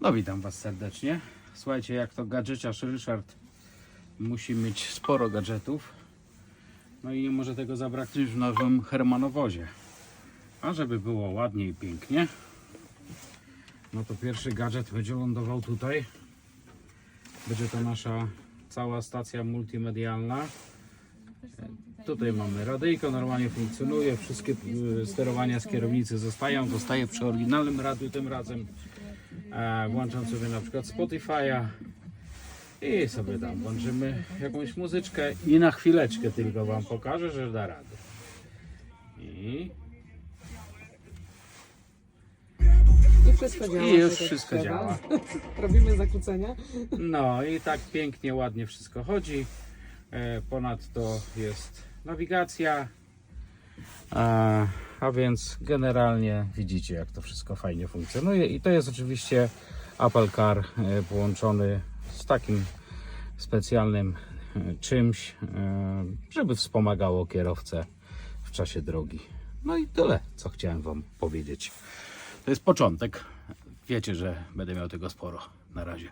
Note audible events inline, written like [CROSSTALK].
No witam Was serdecznie. Słuchajcie, jak to gadżeciarz Ryszard musi mieć sporo gadżetów. No i nie może tego zabraknąć w nowym Hermanowozie. A żeby było ładnie i pięknie, no to pierwszy gadżet będzie lądował tutaj. Będzie to nasza cała stacja multimedialna. Tutaj mamy radyjko, normalnie funkcjonuje, wszystkie y, sterowania z kierownicy zostają, zostaje przy oryginalnym radiu tym razem. E, Włączam sobie na przykład Spotify'a i sobie tam włączymy jakąś muzyczkę i na chwileczkę tylko Wam pokażę, że da radę. I, I wszystko działa. I już tak wszystko działa. [LAUGHS] Robimy zakłócenia. no i tak pięknie, ładnie wszystko chodzi. E, Ponadto jest nawigacja. A, a więc generalnie widzicie, jak to wszystko fajnie funkcjonuje. I to jest oczywiście Apple Car e, połączony z takim specjalnym e, czymś, żeby wspomagało kierowcę w czasie drogi. No i tyle, co chciałem Wam powiedzieć. To jest początek. Wiecie, że będę miał tego sporo. Na razie.